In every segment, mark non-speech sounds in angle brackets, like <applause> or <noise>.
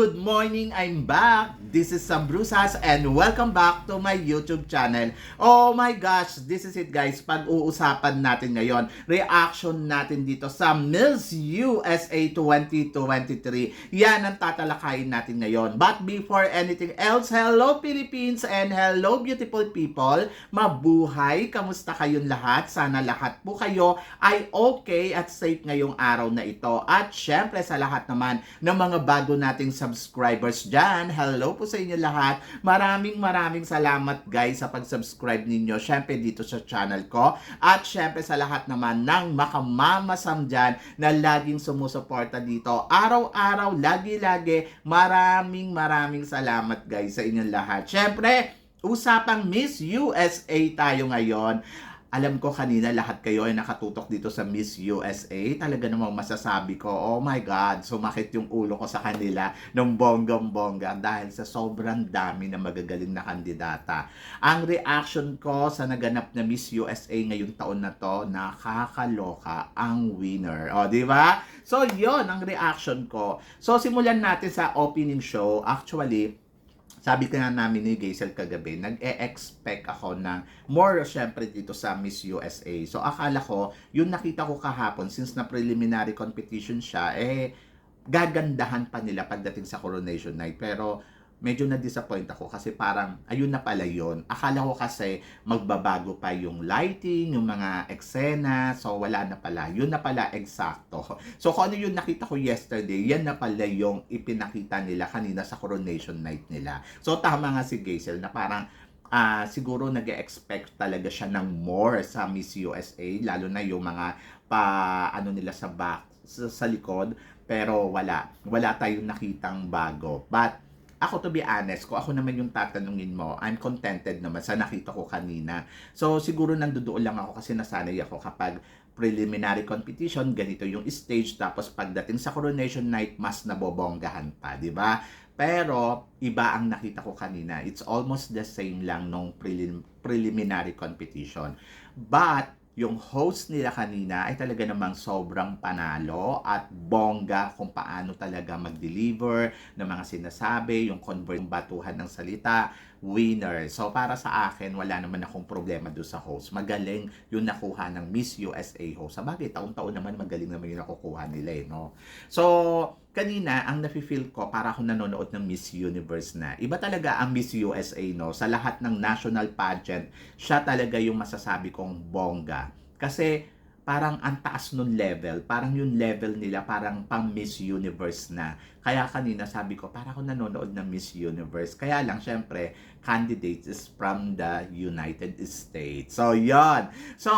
Good morning! I'm back! This is Sam Brusas and welcome back to my YouTube channel. Oh my gosh! This is it guys. Pag-uusapan natin ngayon, reaction natin dito sa Miss USA 2023. Yan ang tatalakayin natin ngayon. But before anything else, hello Philippines and hello beautiful people! Mabuhay! Kamusta kayong lahat? Sana lahat po kayo ay okay at safe ngayong araw na ito. At syempre sa lahat naman ng mga bago nating subscribers dyan, hello po sa inyo lahat. Maraming maraming salamat guys sa pag-subscribe ninyo. Syempre dito sa channel ko. At syempre sa lahat naman ng makamamasam dyan na laging sumusuporta dito. Araw-araw, lagi-lagi, maraming maraming salamat guys sa inyong lahat. Syempre, usapang Miss USA tayo ngayon. Alam ko kanina lahat kayo ay nakatutok dito sa Miss USA. Talaga namang masasabi ko, oh my God, sumakit yung ulo ko sa kanila ng bonggam-bongga dahil sa sobrang dami na magagaling na kandidata. Ang reaction ko sa naganap na Miss USA ngayong taon na to, nakakaloka ang winner. O, di ba? So, yon ang reaction ko. So, simulan natin sa opening show. Actually, sabi ka nga namin ni Gaisel kagabi, nag-e-expect ako ng more syempre dito sa Miss USA. So akala ko, yung nakita ko kahapon, since na preliminary competition siya, eh, gagandahan pa nila pagdating sa coronation night. Pero medyo na-disappoint ako kasi parang ayun na pala yun. Akala ko kasi magbabago pa yung lighting, yung mga eksena, so wala na pala. Yun na pala eksakto. So kung ano yung nakita ko yesterday, yan na pala yung ipinakita nila kanina sa coronation night nila. So tama nga si Gaisel na parang ah siguro nag expect talaga siya ng more sa Miss USA, lalo na yung mga pa ano nila sa back, sa, sa likod, pero wala. Wala tayong nakitang bago. But ako to be honest, kung ako naman yung tatanungin mo, I'm contented naman sa nakita ko kanina. So siguro nandoon lang ako kasi nasanay ako kapag preliminary competition, ganito yung stage, tapos pagdating sa coronation night, mas nabobonggahan pa, di ba? Pero, iba ang nakita ko kanina. It's almost the same lang nung prelim- preliminary competition. But, yung host nila kanina ay talaga namang sobrang panalo at bongga kung paano talaga mag-deliver ng mga sinasabi, yung convert, yung batuhan ng salita, winner. So para sa akin, wala naman akong problema doon sa host. Magaling yung nakuha ng Miss USA host. Sa bagay, taon-taon naman magaling naman yung nakukuha nila eh, no? So, kanina, ang nafe-feel ko, para ako nanonood ng Miss Universe na. Iba talaga ang Miss USA, no? Sa lahat ng national pageant, siya talaga yung masasabi kong bongga. Kasi, parang ang taas nun level. Parang yung level nila, parang pang Miss Universe na. Kaya kanina sabi ko, para ako nanonood ng Miss Universe. Kaya lang, syempre, candidate is from the United States. So, yon So,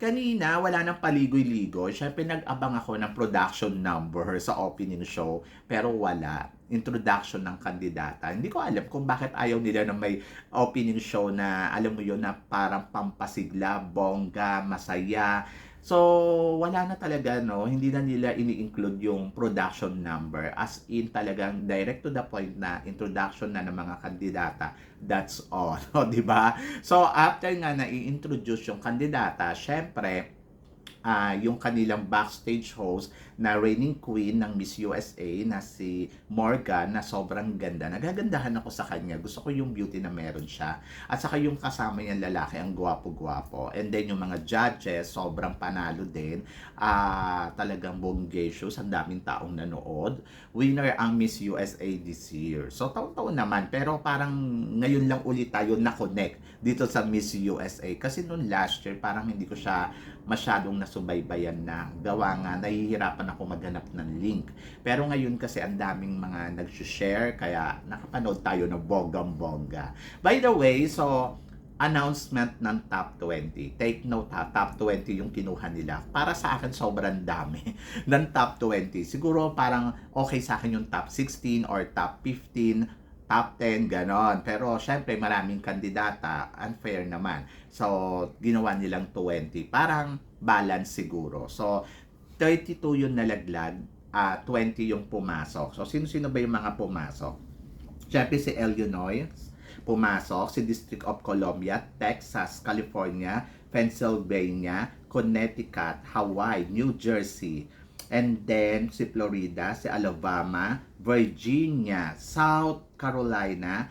kanina, wala nang paligoy-ligoy. Syempre, nag-abang ako ng production number sa opening show. Pero wala. Introduction ng kandidata. Hindi ko alam kung bakit ayaw nila na may opening show na, alam mo yun, na parang pampasigla, bongga, masaya. So, wala na talaga, no? Hindi na nila ini-include yung production number. As in, talagang direct to the point na introduction na ng mga kandidata. That's all. <laughs> O, di ba? So, after nga na i-introduce yung kandidata, syempre, ah yung kanilang backstage host na reigning queen ng Miss USA na si Morgan na sobrang ganda. Nagagandahan ako sa kanya. Gusto ko yung beauty na meron siya. At saka yung kasama niyang lalaki, ang gwapo-gwapo. And then yung mga judges, sobrang panalo din. Ah talagang bonggesious. Ang daming taong nanood. Winner ang Miss USA this year. So taon-taon naman. Pero parang ngayon lang ulit tayo na-connect dito sa Miss USA. Kasi noon last year, parang hindi ko siya masyadong nasubaybayan na gawa nga, nahihirapan ako maghanap ng link. Pero ngayon kasi ang daming mga nag-share, kaya nakapanood tayo ng bonggang-bongga. By the way, so, announcement ng top 20. Take note ha, top 20 yung kinuha nila. Para sa akin, sobrang dami <laughs> ng top 20. Siguro parang okay sa akin yung top 16 or top 15 top 10, ganon. Pero, syempre, maraming kandidata, unfair naman. So, ginawa nilang 20. Parang balance siguro. So, 32 yung nalaglag, ah 20 yung pumasok. So, sino-sino ba yung mga pumasok? Syempre, si Illinois, pumasok, si District of Columbia, Texas, California, Pennsylvania, Connecticut, Hawaii, New Jersey, and then si Florida, si Alabama, Virginia, South Carolina,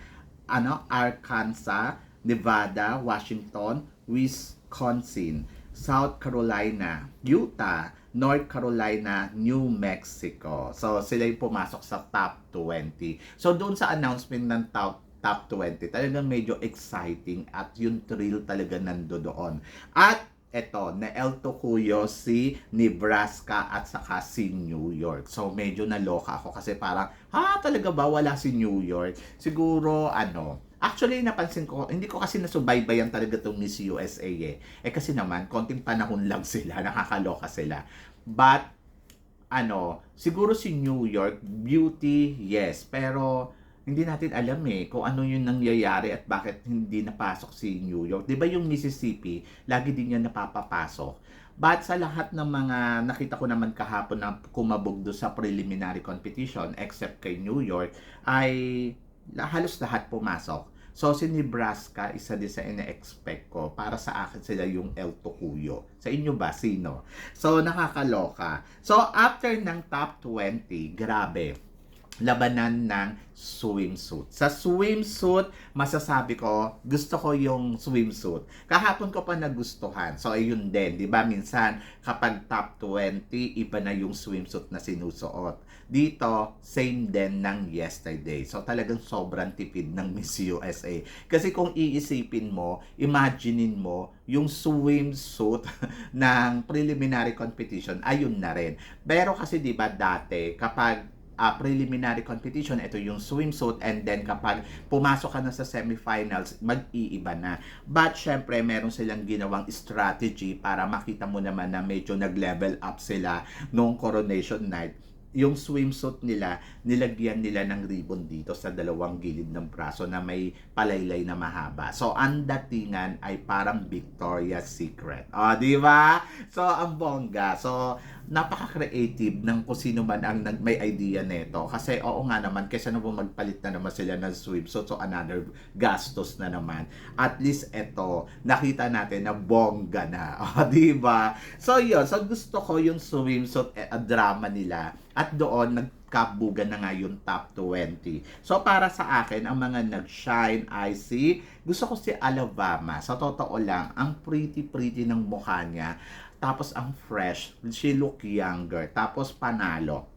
ano, Arkansas, Nevada, Washington, Wisconsin, South Carolina, Utah, North Carolina, New Mexico. So, sila yung pumasok sa top 20. So, doon sa announcement ng top top 20, talagang medyo exciting at yung thrill talaga nando doon. At eto, na El Tocuyo si Nebraska at saka si New York. So, medyo naloka ako kasi parang, ha, talaga ba wala si New York? Siguro, ano, Actually, napansin ko, hindi ko kasi nasubaybayan talaga itong Miss USA eh. Eh kasi naman, konting panahon lang <laughs> sila, nakakaloka sila. But, ano, siguro si New York, beauty, yes. Pero, hindi natin alam eh kung ano yung nangyayari at bakit hindi napasok si New York. 'Di ba yung Mississippi, lagi din yan napapapasok. But sa lahat ng mga nakita ko naman kahapon na kumabog sa preliminary competition except kay New York ay halos lahat pumasok. So si Nebraska isa din sa ina-expect ko para sa akin sila yung El Tocuyo. Sa inyo ba sino? So nakakaloka. So after ng top 20, grabe labanan ng swimsuit. Sa swimsuit, masasabi ko, gusto ko yung swimsuit. Kahapon ko pa nagustuhan. So, ayun din, di ba? Minsan, kapag top 20, iba na yung swimsuit na sinusuot. Dito, same din ng yesterday. So, talagang sobrang tipid ng Miss USA. Kasi kung iisipin mo, imaginein mo, yung swimsuit <laughs> ng preliminary competition, ayun na rin. Pero kasi, di ba, dati, kapag uh, preliminary competition, ito yung swimsuit, and then kapag pumasok ka na sa semifinals, mag-iiba na. But syempre, meron silang ginawang strategy para makita mo naman na medyo nag-level up sila nung coronation night yung swimsuit nila, nilagyan nila ng ribbon dito sa dalawang gilid ng braso na may palaylay na mahaba. So, ang datingan ay parang Victoria's Secret. O, di ba? So, ang bongga. So, napaka-creative ng kung sino man ang nag may idea nito. Kasi, oo nga naman, kaysa naman magpalit na naman sila ng swimsuit, so another gastos na naman. At least, eto, nakita natin na bongga na. <laughs> O, di ba? So, yun. So, gusto ko yung swimsuit eh, drama nila. At doon, nagkabugan na nga yung top 20. So, para sa akin, ang mga nag-shine ay si, gusto ko si Alabama. Sa totoo lang, ang pretty-pretty ng mukha niya. Tapos, ang fresh. She look younger. Tapos, panalo.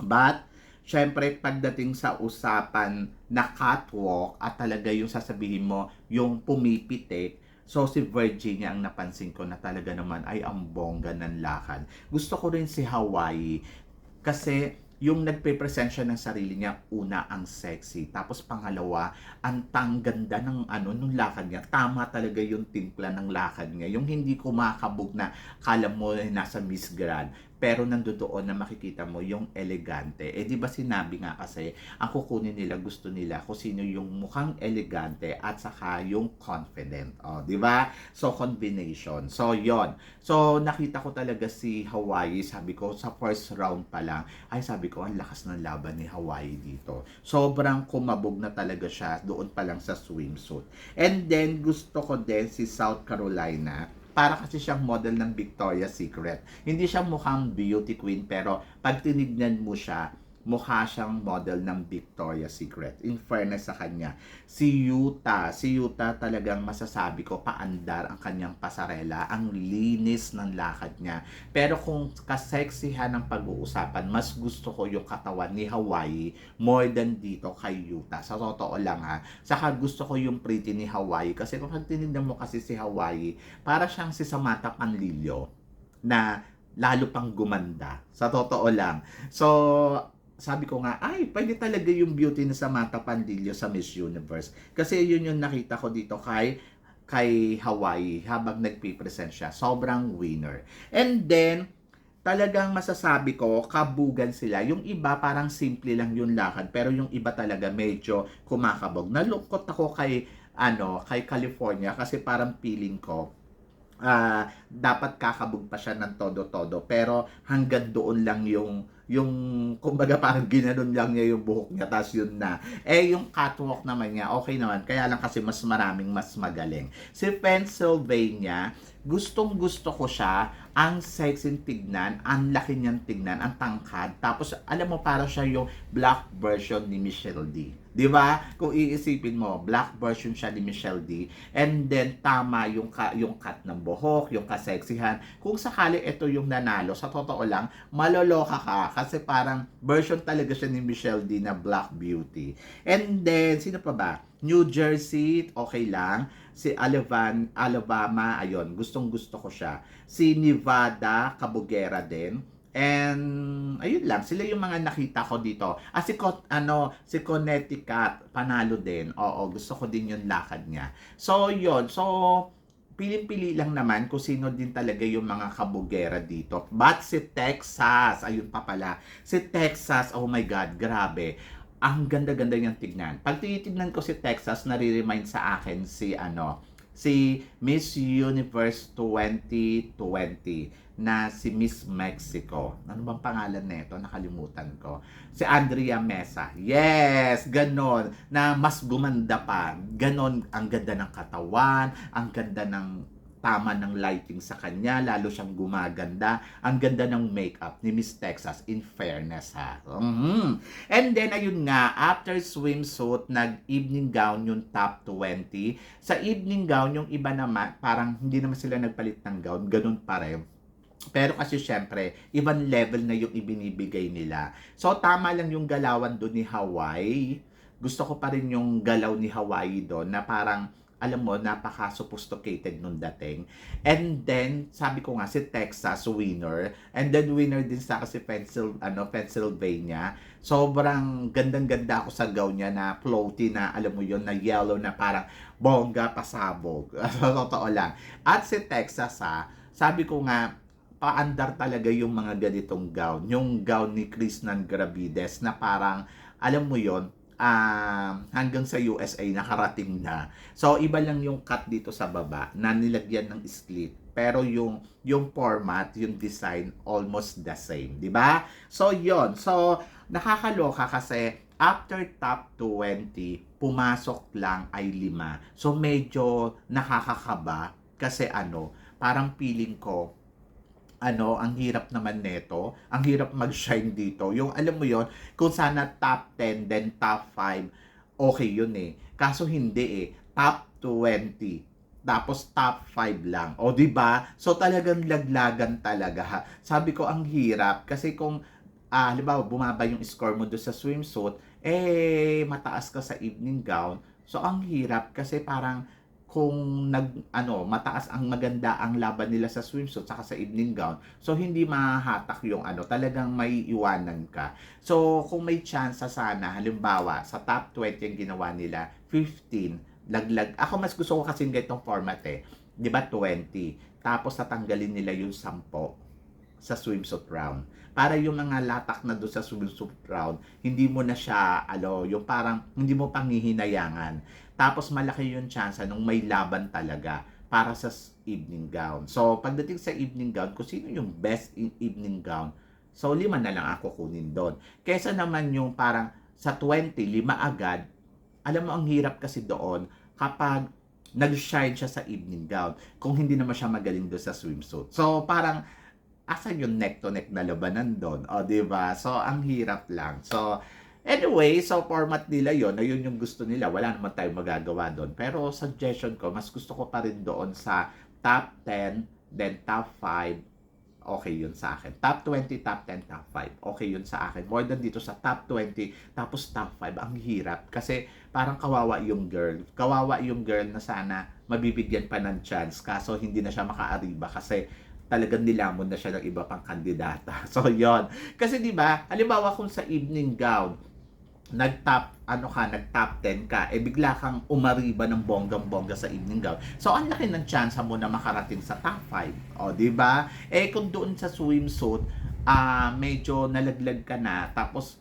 But, syempre, pagdating sa usapan na catwalk at talaga yung sasabihin mo, yung pumipitik, So si Virginia ang napansin ko na talaga naman ay ang bongga ng lakad. Gusto ko rin si Hawaii kasi yung nagpe-present siya ng sarili niya, una ang sexy, tapos pangalawa, ang tangganda ng ano nung lakad niya. Tama talaga yung timpla ng lakad niya. Yung hindi kumakabog na kala mo eh, nasa Miss Grand, pero nandoon na makikita mo yung elegante. Eh di ba sinabi nga kasi, ang kukunin nila, gusto nila kung sino yung mukhang elegante at saka yung confident. Oh, di ba? So combination. So yon. So nakita ko talaga si Hawaii, sabi ko sa first round pa lang, ay sabi ko ang lakas ng laban ni Hawaii dito. Sobrang kumabog na talaga siya doon pa lang sa swimsuit. And then gusto ko din si South Carolina para kasi siyang model ng Victoria's Secret. Hindi siya mukhang beauty queen pero pag tinignan mo siya, mukha siyang model ng Victoria's Secret. In fairness sa kanya. Si Yuta, si Yuta talagang masasabi ko paandar ang kanyang pasarela, ang linis ng lakad niya. Pero kung kaseksihan ng pag-uusapan, mas gusto ko yung katawan ni Hawaii more than dito kay Yuta. Sa totoo lang ha. Saka gusto ko yung pretty ni Hawaii kasi kung tinignan mo kasi si Hawaii, para siyang si Samantha Panlilio na lalo pang gumanda. Sa totoo lang. So, sabi ko nga, ay, pwede talaga yung beauty na Samantha Pandillo sa Miss Universe. Kasi yun yung nakita ko dito kay kay Hawaii habang nagpipresent siya. Sobrang winner. And then, talagang masasabi ko, kabugan sila. Yung iba parang simple lang yung lakad, pero yung iba talaga medyo kumakabog. Nalungkot ako kay ano, kay California kasi parang feeling ko ah dapat kakabog pa siya ng todo-todo. Pero hanggang doon lang yung yung kumbaga parang ginanon lang niya yung buhok niya tapos yun na. Eh yung catwalk naman niya okay naman. Kaya lang kasi mas maraming mas magaling. Si Pennsylvania gustong gusto ko siya, ang sexy tignan, ang laki niyang tignan, ang tangkad. Tapos, alam mo, para siya yung black version ni Michelle D. Di ba? Kung iisipin mo, black version siya ni Michelle D. And then, tama yung, ka, yung cut ng buhok, yung kaseksihan. Kung sakali ito yung nanalo, sa totoo lang, maloloka ka. Kasi parang version talaga siya ni Michelle D na Black Beauty. And then, sino pa ba? New Jersey, okay lang. Si Alabama, Alabama, ayun, gustong gusto ko siya. Si Nevada, Kabugera din. And ayun lang, sila yung mga nakita ko dito. Ah, si, ano, si Connecticut, panalo din. Oo, gusto ko din yung lakad niya. So, yun. So, piling-pili lang naman kung sino din talaga yung mga kabugera dito. But si Texas, ayun pa pala. Si Texas, oh my God, grabe. Ang ganda-ganda niyang tignan. Pag tinitignan ko si Texas, nare-remind sa akin si ano, si Miss Universe 2020 na si Miss Mexico. Ano bang pangalan nito? Nakalimutan ko. Si Andrea Mesa. Yes! Ganon. Na mas gumanda pa. Ganon. Ang ganda ng katawan. Ang ganda ng tama ng lighting sa kanya. Lalo siyang gumaganda. Ang ganda ng makeup ni Miss Texas. In fairness ha. Mhm. And then, ayun nga, after swimsuit, nag-evening gown yung top 20. Sa evening gown, yung iba naman, parang hindi naman sila nagpalit ng gown. Ganun pa rin. Pero kasi syempre, ibang level na yung ibinibigay nila. So, tama lang yung galawan doon ni Hawaii. Gusto ko pa rin yung galaw ni Hawaii doon na parang, alam mo, napaka-sophisticated nung dating. And then, sabi ko nga, si Texas winner. And then, winner din sa kasi Pencil, ano, Pennsylvania. Sobrang gandang-ganda ako sa gown niya na floaty na, alam mo yon na yellow na parang bongga pasabog. Sa <laughs> totoo lang. At si Texas, ha, sabi ko nga, paandar talaga yung mga ganitong gown. Yung gown ni Krishnan Gravides na parang, alam mo yon ah, hanggang sa USA nakarating na. So, iba lang yung cut dito sa baba na nilagyan ng slit. Pero yung yung format, yung design almost the same, 'di ba? So, yon. So, nakakaloka kasi after top 20, pumasok lang ay lima. So, medyo nakakakaba kasi ano, parang feeling ko ano, ang hirap naman neto. Ang hirap mag-shine dito. Yung alam mo yon kung sana top 10, then top 5, okay yun eh. Kaso hindi eh. Top 20. Tapos top 5 lang. O di ba? So talagang laglagan talaga. Ha? Sabi ko ang hirap kasi kung ah, halimbawa bumaba yung score mo doon sa swimsuit, eh mataas ka sa evening gown. So ang hirap kasi parang kung nag ano mataas ang maganda ang laban nila sa swimsuit saka sa evening gown so hindi mahahatak yung ano talagang may iwanan ka. So kung may chance sana halimbawa sa top 20 yung ginawa nila 15 laglag. Ako mas gusto ko kasi ganitong format eh. Di ba 20 tapos tatanggalin nila yung 10 sa swimsuit round. Para yung mga latak na doon sa swimsuit round hindi mo na siya alo yung parang hindi mo panghihinayangan tapos malaki yung chance nung may laban talaga para sa evening gown. So, pagdating sa evening gown, kung sino yung best in evening gown, so lima na lang ako kunin doon. Kesa naman yung parang sa 20, lima agad, alam mo ang hirap kasi doon kapag nag-shine siya sa evening gown kung hindi naman siya magaling doon sa swimsuit. So, parang asan yung neck to neck na labanan doon? O, di ba? So, ang hirap lang. So, Anyway, so format nila yon na yun yung gusto nila. Wala naman tayong magagawa doon. Pero suggestion ko, mas gusto ko pa rin doon sa top 10, then top 5, okay yun sa akin. Top 20, top 10, top 5, okay yun sa akin. More than dito sa top 20, tapos top 5, ang hirap. Kasi parang kawawa yung girl. Kawawa yung girl na sana mabibigyan pa ng chance. Kaso hindi na siya makaariba kasi talagang nilamon na siya ng iba pang kandidata. <laughs> So, yon Kasi di ba, halimbawa kung sa evening gown, nag-top, ano ka, nag-top 10 ka, eh bigla kang umariba ng bonggang-bongga sa evening gown. So, ang laki ng chance mo na makarating sa top 5. O, di ba? Eh, kung doon sa swimsuit, ah medyo nalaglag ka na, tapos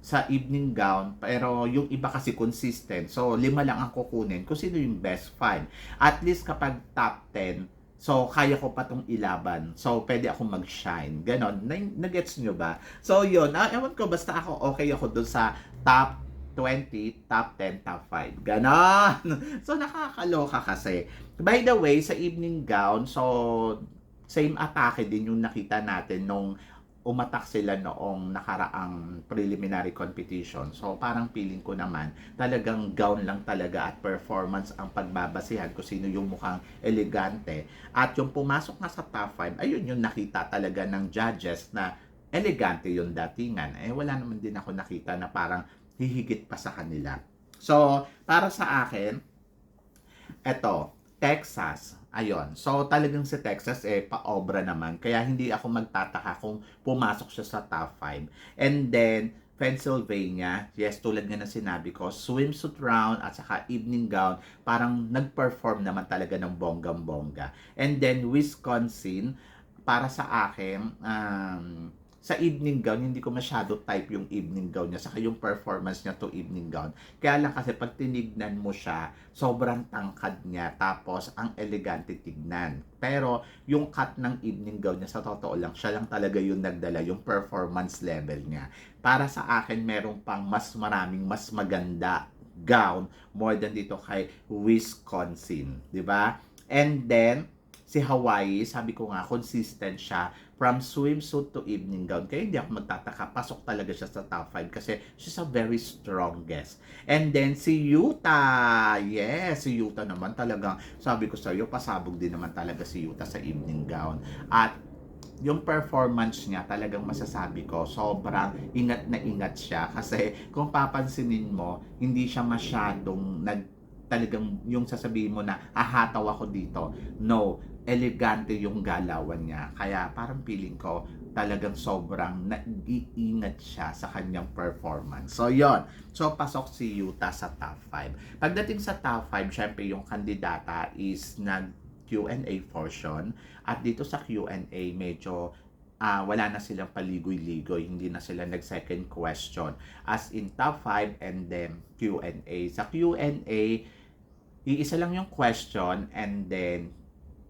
sa evening gown, pero yung iba kasi consistent. So, lima lang ang kukunin kung sino yung best 5. At least kapag top 10, So, kaya ko pa tong ilaban. So, pwede ako mag-shine. Ganon. Na- Nagets nyo ba? So, yun. Ah, ewan ko, basta ako okay ako dun sa top 20, top 10, top 5. Ganon. <laughs> So, nakakaloka kasi. By the way, sa evening gown, so, same atake din yung nakita natin nung umatak sila noong nakaraang preliminary competition. So, parang feeling ko naman, talagang gown lang talaga at performance ang pagbabasihan kung sino yung mukhang elegante. At yung pumasok nga sa top 5, ayun yung nakita talaga ng judges na elegante yung datingan. Eh, wala naman din ako nakita na parang hihigit pa sa kanila. So, para sa akin, eto, Texas. Ayon. So, talagang si Texas, eh, paobra naman. Kaya hindi ako magtataka kung pumasok siya sa top 5. And then, Pennsylvania, yes, tulad nga na sinabi ko, swimsuit round at saka evening gown, parang nag-perform naman talaga ng bonggang-bongga. And then, Wisconsin, para sa akin, um, sa evening gown, hindi ko masyado type yung evening gown niya, saka yung performance niya to evening gown. Kaya lang kasi pag tinignan mo siya, sobrang tangkad niya, tapos ang elegante tignan. Pero yung cut ng evening gown niya, sa totoo lang, siya lang talaga yung nagdala, yung performance level niya. Para sa akin, meron pang mas maraming, mas maganda gown more than dito kay Wisconsin. 'di ba? And then, si Hawaii, sabi ko nga, consistent siya from swimsuit to evening gown. Kaya hindi ako magtataka, pasok talaga siya sa top 5 kasi she's a very strongest. And then si Yuta, yes, si Yuta naman talagang, sabi ko sa iyo, pasabog din naman talaga si Yuta sa evening gown. At yung performance niya talagang masasabi ko sobrang ingat na ingat siya kasi kung papansinin mo hindi siya masyadong nag talagang yung sasabihin mo na ahataw ako dito no elegante yung galawan niya. Kaya parang feeling ko talagang sobrang nag-iingat siya sa kanyang performance. So, yon So, pasok si Yuta sa top 5. Pagdating sa top 5, syempre yung kandidata is nag Q&A portion. At dito sa Q&A, medyo ah wala na silang paligoy-ligoy, hindi na sila nag-second question. As in top 5 and then Q&A. Sa Q&A, iisa lang yung question and then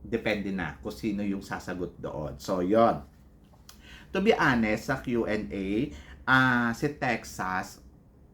depende na kung sino yung sasagot doon. So, yon To be honest, sa Q&A, ah si Texas,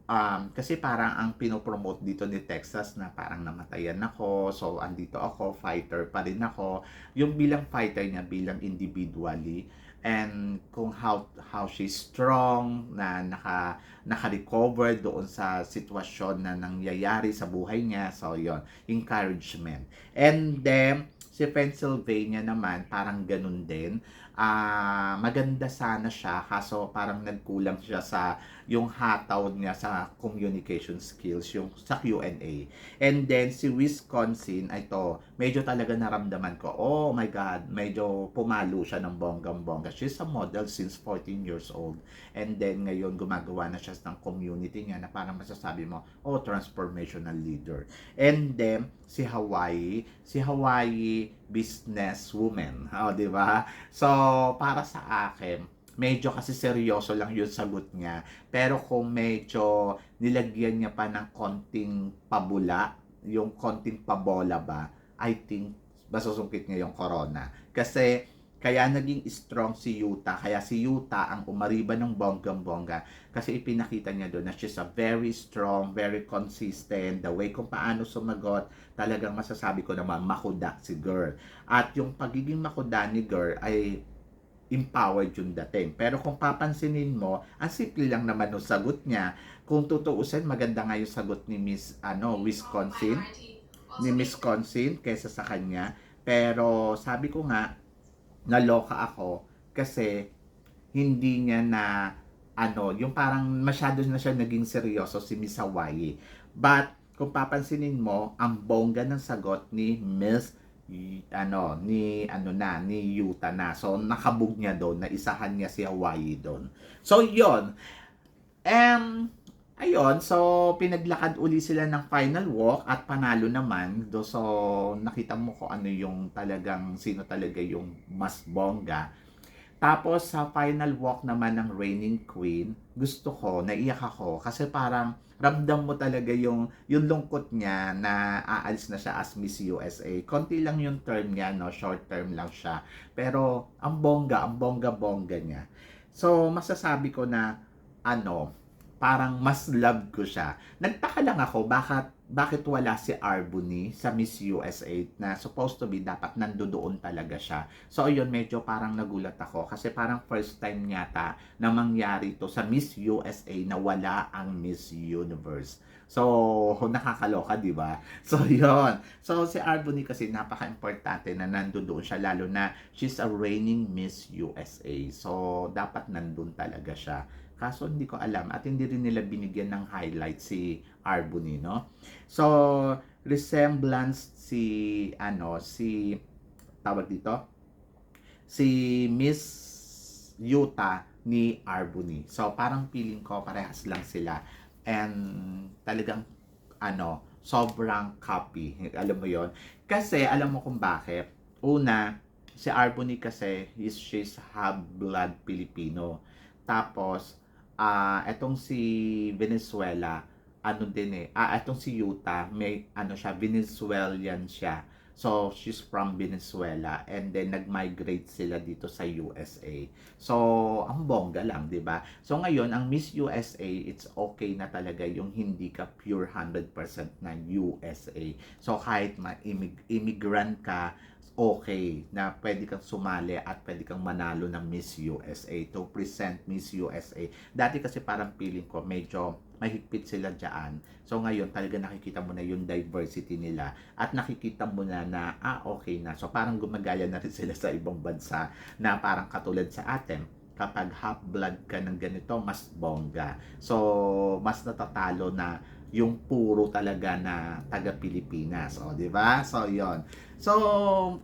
um, kasi parang ang pinopromote dito ni Texas na parang namatayan ako, so andito ako, fighter pa rin ako. Yung bilang fighter niya, bilang individually, and kung how how she's strong na naka naka-recover doon sa sitwasyon na nangyayari sa buhay niya so yon encouragement and then si Pennsylvania naman parang ganun din ah maganda sana siya kaso parang nagkulang siya sa yung hataw niya sa communication skills yung sa Q&A. And then si Wisconsin ito medyo talaga naramdaman ko oh my god medyo pumalo siya ng bonggang-bongga. She's a model since 14 years old. And then ngayon gumagawa na siya ng community niya na parang masasabi mo oh transformational leader. And then si Hawaii, si Hawaii businesswoman, <laughs> oh, di ba? So para sa akin, medyo kasi seryoso lang yung sagot niya. Pero kung medyo nilagyan niya pa ng konting pabula, yung konting pabola ba, I think masusungkit niya yung corona. Kasi kaya naging strong si Yuta. Kaya si Yuta ang umariba ng bonggang-bongga. Kasi ipinakita niya doon na she's a very strong, very consistent. The way kung paano sumagot, talagang masasabi ko naman makuda si girl. At yung pagiging makuda ni girl ay empowered yung dating. Pero kung papansinin mo, ang simple lang naman ng sagot niya. Kung tutuusin, maganda nga yung sagot ni Miss ano, Wisconsin, ni Wisconsin kaysa sa kanya. Pero sabi ko nga, naloka ako kasi hindi niya na ano, yung parang masyado na siya naging seryoso si Miss Hawaii. But kung papansinin mo, ang bongga ng sagot ni Miss ano ni ano na ni Yuta na. So nakabog niya doon na isahan niya si Hawaii doon. So yon um ayun so pinaglakad uli sila ng final walk at panalo naman do so nakita mo ko ano yung talagang sino talaga yung mas bongga tapos sa final walk naman ng reigning queen gusto ko naiyak ako kasi parang ramdam mo talaga yung yung lungkot niya na aalis na siya as Miss USA. Konti lang yung term niya, no, short term lang siya. Pero ang bongga, ang bongga-bongga niya. So masasabi ko na ano, parang mas love ko siya. Nagtaka lang ako bakit bakit wala si Arbony sa Miss USA na supposed to be dapat nandoon talaga siya. So ayun, medyo parang nagulat ako kasi parang first time yata na mangyari to sa Miss USA na wala ang Miss Universe. So, <laughs> nakakaloka, di ba? <laughs> So, yon So, si Arbony kasi napaka-importante na nandoon siya, lalo na she's a reigning Miss USA. So, dapat nandun talaga siya. Kaso hindi ko alam at hindi rin nila binigyan ng highlight si Arbony, no? So, resemblance si ano, si tawag dito si Miss Yuta ni Arbony. So, parang feeling ko parehas lang sila. And talagang ano, sobrang copy. Alam mo yon Kasi, alam mo kung bakit. Una, si Arbony kasi is she's half blood Filipino. Tapos, ah etong si Venezuela, ano din eh, ah, etong si Yuta, may ano siya, Venezuelan siya. So, she's from Venezuela and then nag-migrate sila dito sa USA. So, ang bongga lang, 'di ba? So, ngayon, ang Miss USA, it's okay na talaga yung hindi ka pure 100% na USA. So, kahit ma-immigrant ka, okay na pwede kang sumali at pwede kang manalo ng Miss USA to present Miss USA. Dati kasi parang feeling ko medyo mahigpit sila dyan. So ngayon talaga nakikita mo na yung diversity nila at nakikita mo na na ah okay na. So parang gumagaya na rin <laughs> sila sa ibang bansa na parang katulad sa atin kapag half blood ka ng ganito mas bongga. So mas natatalo na yung puro talaga na taga Pilipinas, o di ba? So yon. So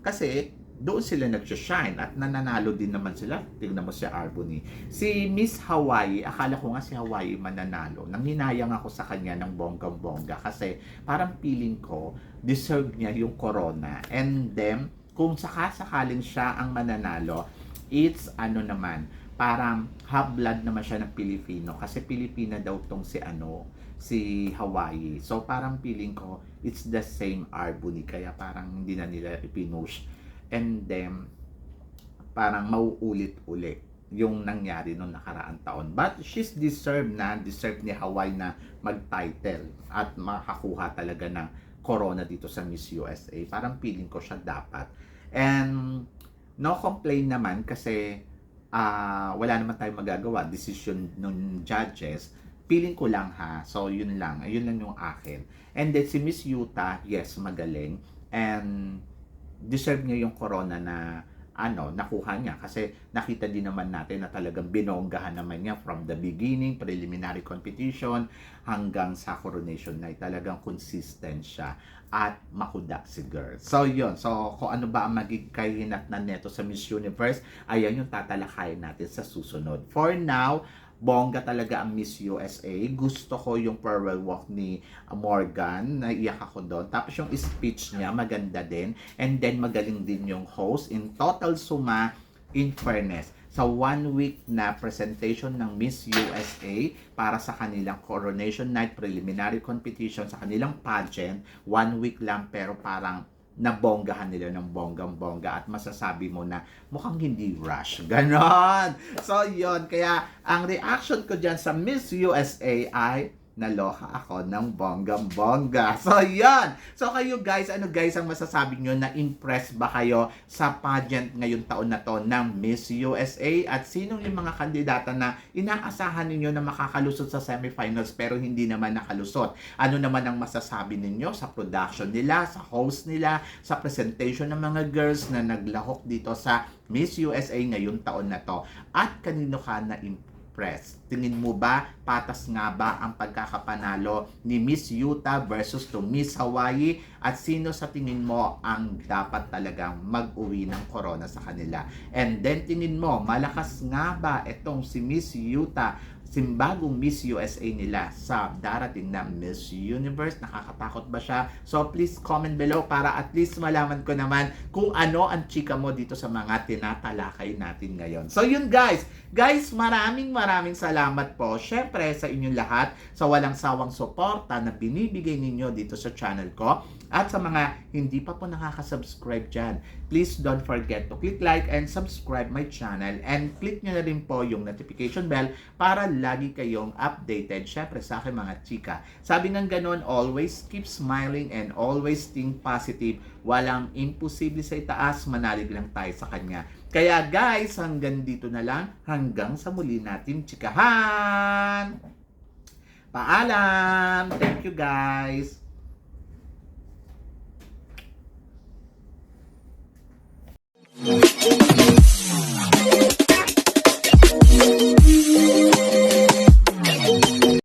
kasi doon sila nag-shine at nananalo din naman sila. Tingnan mo si Arbony. Si Miss Hawaii, akala ko nga si Hawaii mananalo. Nanginayang ako sa kanya ng bonggang-bongga kasi parang feeling ko deserve niya yung corona. And then, kung sakasakaling siya ang mananalo, it's ano naman, parang half blood naman siya ng Pilipino kasi Pilipina daw tong si ano si Hawaii. So parang feeling ko it's the same Arbony kaya parang hindi na nila ipinush and then parang mauulit-ulit yung nangyari noong nakaraang taon. But she's deserved na, deserved ni Hawaii na mag-title at makakuha talaga ng corona dito sa Miss USA. Parang feeling ko siya dapat. And no complain naman kasi uh, wala naman tayong magagawa. Decision ng judges. Feeling ko lang ha. So, yun lang. Yun lang yung akin. And then si Miss Yuta, yes, magaling. And deserve niya yung corona na ano, nakuha niya kasi nakita din naman natin na talagang binonggahan naman niya from the beginning, preliminary competition hanggang sa coronation night. Talagang consistent siya at makuda si girl. So, yun. So, kung ano ba ang magiging kahinatnan neto sa Miss Universe, ayan yung tatalakayin natin sa susunod. For now, bongga talaga ang Miss USA. Gusto ko yung farewell walk ni Morgan. Naiyak ako doon. Tapos yung speech niya, maganda din. And then, magaling din yung host. In total suma, in fairness, sa one week na presentation ng Miss USA para sa kanilang coronation night preliminary competition sa kanilang pageant, one week lang pero parang nabonggahan nila ng bonggang-bongga at masasabi mo na mukhang hindi rush. <laughs> Ganon! So, yon Kaya, ang reaction ko dyan sa Miss USA ay naloka ako ng bonggang-bongga. <laughs> So, yan. So, kayo guys, ano guys ang masasabi nyo na impressed ba kayo sa pageant ngayong taon na to ng Miss USA? At sino yung mga kandidata na inaasahan ninyo na makakalusot sa semifinals pero hindi naman nakalusot? Ano naman ang masasabi ninyo sa production nila, sa host nila, sa presentation ng mga girls na naglahok dito sa Miss USA ngayong taon na to? At kanino ka na impressed? Press. Tingin mo ba patas nga ba ang pagkakapanalo ni Miss Yuta versus to Miss Hawaii at sino sa tingin mo ang dapat talagang mag-uwi ng corona sa kanila? And then tingin mo malakas nga ba itong si Miss Yuta simbagong Miss USA nila sa darating na Miss Universe. Nakakatakot ba siya? So please comment below para at least malaman ko naman kung ano ang chika mo dito sa mga tinatalakay natin ngayon. So yun guys, guys maraming maraming salamat po syempre sa inyong lahat sa walang sawang suporta na binibigay ninyo dito sa channel ko at sa mga hindi pa po nakaka-subscribe dyan please don't forget to click like and subscribe my channel and click nyo na rin po yung notification bell para lagi kayong updated syempre sa aking mga chika. Sabi nga ganun, always keep smiling and always think positive. Walang imposible sa itaas, manalig lang tayo sa kanya. Kaya guys, hanggang dito na lang. Hanggang sa muli natin chikahan! Paalam! Thank you guys!